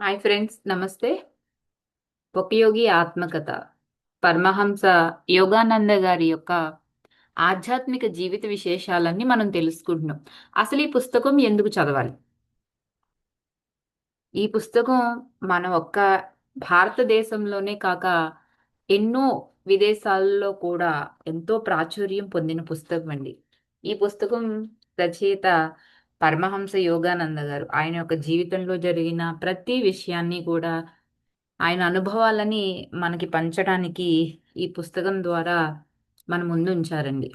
Hi friends నమస్తే. ఉపయోగి ఆత్మకథ. పరమహంస యోగానంద గారి యొక్క ఆధ్యాత్మిక జీవిత విశేషాలన్నీ మనం తెలుసుకుంటున్నాం. అసలు ఈ పుస్తకం ఎందుకు చదవాలి? ఈ పుస్తకం మన ఒక్క భారతదేశంలోనే కాక ఎన్నో విదేశాల్లో కూడా ఎంతో ప్రాచుర్యం పొందిన పుస్తకం అండి. ఈ పుస్తకం రచయిత పరమహంస యోగానంద గారు ఆయన యొక్క జీవితంలో జరిగిన ప్రతి విషయాన్ని కూడా ఆయన అనుభవాలని మనకి పంచడానికి ఈ పుస్తకం ద్వారా మన ముందు ఉంచారండి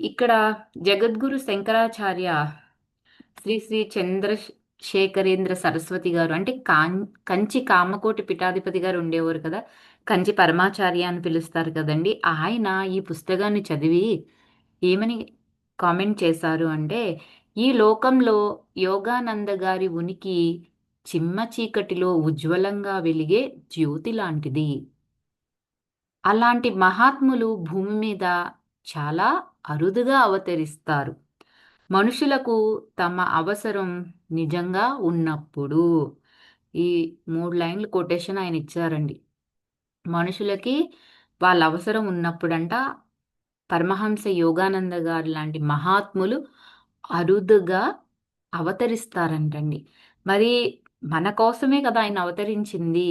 ఇక్కడ జగద్గురు శంకరాచార్య శ్రీ శ్రీ చంద్రశేఖరేంద్ర సరస్వతి గారు అంటే కాం కంచి కామకోటి పీఠాధిపతి గారు ఉండేవారు కదా కంచి పరమాచార్య అని పిలుస్తారు కదండి. ఆయన ఈ పుస్తకాన్ని చదివి ఏమని కామెంట్ చేశారు అంటే ఈ లోకంలో యోగానంద గారి ఉనికి చిమ్మ చీకటిలో ఉజ్వలంగా వెలిగే జ్యోతి లాంటిది. అలాంటి మహాత్ములు భూమి మీద చాలా అరుదుగా అవతరిస్తారు. మనుషులకు తమ అవసరం నిజంగా ఉన్నప్పుడు. ఈ మూడు లైన్లు కొటేషన్ ఆయన ఇచ్చారండి. మనుషులకి వాళ్ళ అవసరం ఉన్నప్పుడంట పరమహంస యోగానంద గారు లాంటి మహాత్ములు అరుదుగా అవతరిస్తారంటండి. మరి మన కోసమే కదా ఆయన అవతరించింది.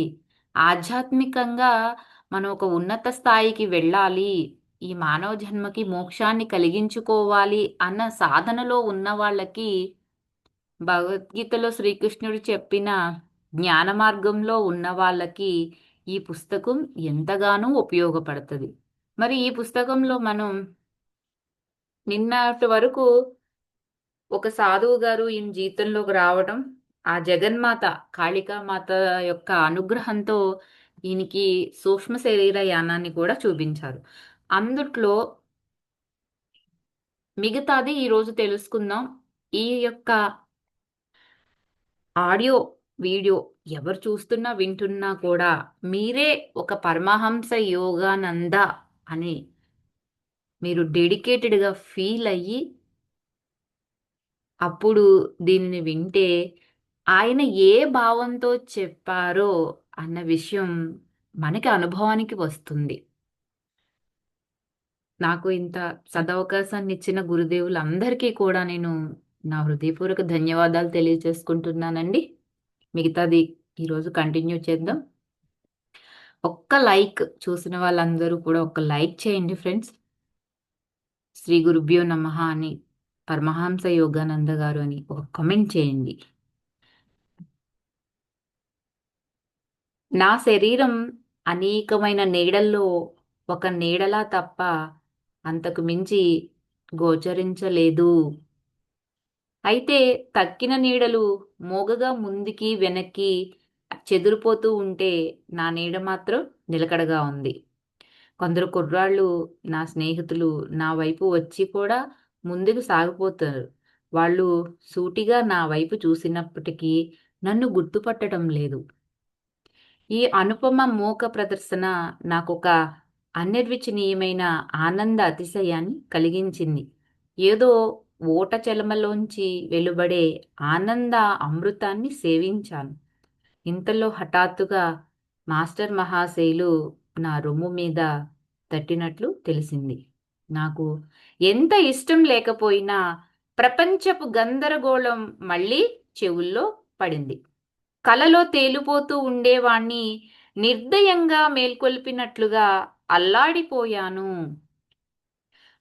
ఆధ్యాత్మికంగా మనం ఒక ఉన్నత స్థాయికి వెళ్ళాలి. ఈ మానవ జన్మకి మోక్షాన్ని కలిగించుకోవాలి అన్న సాధనలో ఉన్న వాళ్ళకి భగవద్గీతలో శ్రీకృష్ణుడు చెప్పిన జ్ఞాన మార్గంలో ఉన్న వాళ్ళకి ఈ పుస్తకం ఎంతగానో ఉపయోగపడుతుంది. మరి ఈ పుస్తకంలో మనం నిన్నటి వరకు ఒక సాధువు గారు ఈయన జీవితంలోకి రావడం ఆ జగన్మాత కాళికామాత యొక్క అనుగ్రహంతో ఈయనకి సూక్ష్మ శరీర యానాన్ని కూడా చూపించారు. అందుట్లో మిగతాది ఈరోజు తెలుసుకుందాం. ఈ యొక్క ఆడియో వీడియో ఎవరు చూస్తున్నా వింటున్నా కూడా మీరే ఒక పరమహంస యోగానంద అని మీరు డెడికేటెడ్గా ఫీల్ అయ్యి అప్పుడు దీనిని వింటే ఆయన ఏ భావంతో చెప్పారో అన్న విషయం మనకి అనుభవానికి వస్తుంది. నాకు ఇంత సదవకాశాన్ని ఇచ్చిన గురుదేవులందరికీ కూడా నేను నా హృదయపూర్వక ధన్యవాదాలు తెలియజేసుకుంటున్నానండి. మిగతాది ఈరోజు కంటిన్యూ చేద్దాం. ఒక్క లైక్ చూసిన వాళ్ళందరూ కూడా ఒక్క లైక్ చేయండి ఫ్రెండ్స్. శ్రీ గురుభ్యో నమ అని పరమహంస యోగానంద గారు అని ఒక కమెంట్ చేయండి. నా శరీరం అనేకమైన నీడల్లో ఒక నీడలా తప్ప అంతకు మించి గోచరించలేదు. అయితే తక్కిన నీడలు మోగగా ముందుకి వెనక్కి చెదిరిపోతూ ఉంటే నా నీడ మాత్రం నిలకడగా ఉంది. కొందరు కుర్రాళ్ళు నా స్నేహితులు నా వైపు వచ్చి కూడా ముందుకు సాగిపోతారు. వాళ్ళు సూటిగా నా వైపు చూసినప్పటికీ నన్ను గుర్తుపట్టడం లేదు. ఈ అనుపమ మూక ప్రదర్శన నాకొక అనిర్వచనీయమైన ఆనంద అతిశయాన్ని కలిగించింది. ఏదో ఓట చెలమలోంచి వెలువడే ఆనంద అమృతాన్ని సేవించాను. ఇంతలో హఠాత్తుగా మాస్టర్ మహాశైలు నా రొమ్ము మీద తట్టినట్లు తెలిసింది. నాకు ఎంత ఇష్టం లేకపోయినా ప్రపంచపు గందరగోళం మళ్ళీ చెవుల్లో పడింది. కలలో తేలిపోతూ ఉండేవాణ్ణి నిర్దయంగా మేల్కొల్పినట్లుగా అల్లాడిపోయాను.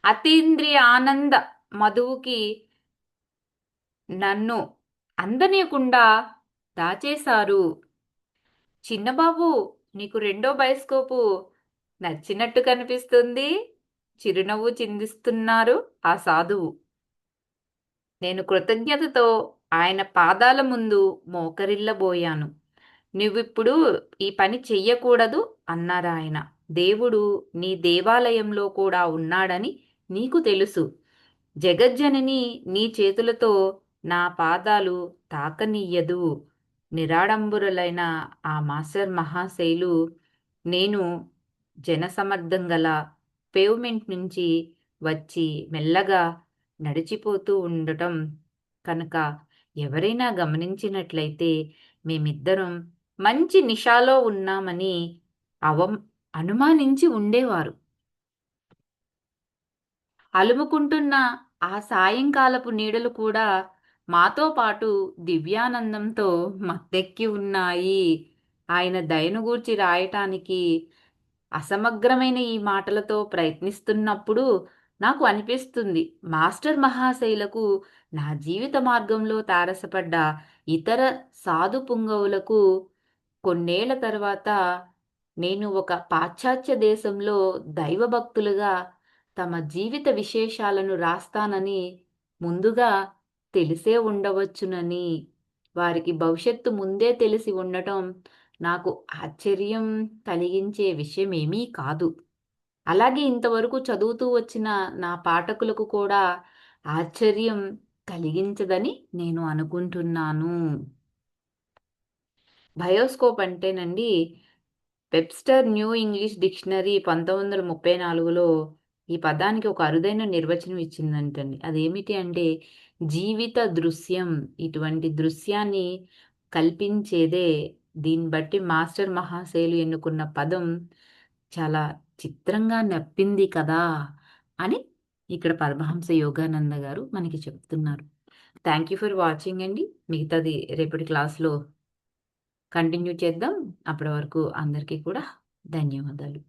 అతీంద్రియ ఆనంద మధువుకి నన్ను అందనీయకుండా దాచేశారు. చిన్నబాబు నీకు రెండో బయోస్కోపు నచ్చినట్టు కనిపిస్తుంది. చిరునవ్వు చిందిస్తున్నారు ఆ సాధువు. నేను కృతజ్ఞతతో ఆయన పాదాల ముందు మోకరిల్లబోయాను. నువ్విప్పుడు ఈ పని చెయ్యకూడదు అన్నారు ఆయన. దేవుడు నీ దేవాలయంలో కూడా ఉన్నాడని నీకు తెలుసు. జగజ్జనని నీ చేతులతో నా పాదాలు తాకనీయదు. నిరాడంబురులైన ఆ మాస్టర్ మహాశైలు నేను జనసమర్థం గల పేవ్మెంట్ నుంచి వచ్చి మెల్లగా నడిచిపోతూ ఉండటం కనుక ఎవరైనా గమనించినట్లయితే మేమిద్దరం మంచి నిషాలో ఉన్నామని అవం అనుమానించి ఉండేవారు. అలుముకుంటున్న ఆ సాయంకాలపు నీడలు కూడా మాతో పాటు దివ్యానందంతో మత్తెక్కి ఉన్నాయి. ఆయన దయను గూర్చి రాయటానికి అసమగ్రమైన ఈ మాటలతో ప్రయత్నిస్తున్నప్పుడు నాకు అనిపిస్తుంది మాస్టర్ మహాశైలకు నా జీవిత మార్గంలో తారసపడ్డ ఇతర సాధు పుంగవులకు కొన్నేళ్ళ తర్వాత నేను ఒక పాశ్చాత్య దేశంలో దైవభక్తులుగా తమ జీవిత విశేషాలను రాస్తానని ముందుగా తెలిసే ఉండవచ్చునని వారికి భవిష్యత్తు ముందే తెలిసి ఉండటం నాకు ఆశ్చర్యం కలిగించే విషయమేమీ కాదు. అలాగే ఇంతవరకు చదువుతూ వచ్చిన నా పాఠకులకు కూడా ఆశ్చర్యం కలిగించదని నేను అనుకుంటున్నాను. బయోస్కోప్ అంటేనండి వెబ్స్టర్ న్యూ ఇంగ్లీష్ డిక్షనరీ పంతొమ్మిది వందల ముప్పై నాలుగులో ఈ పదానికి ఒక అరుదైన నిర్వచనం ఇచ్చిందంటండి. అదేమిటి అంటే జీవిత దృశ్యం ఇటువంటి దృశ్యాన్ని కల్పించేదే దీన్ని బట్టి మాస్టర్ మహాశైలు ఎన్నుకున్న పదం చాలా చిత్రంగా నప్పింది కదా అని ఇక్కడ పరమహంస యోగానంద గారు మనకి చెప్తున్నారు. థ్యాంక్ యూ ఫర్ వాచింగ్ అండి. మిగతాది రేపటి క్లాస్లో కంటిన్యూ చేద్దాం. అప్పటి వరకు అందరికీ కూడా ధన్యవాదాలు.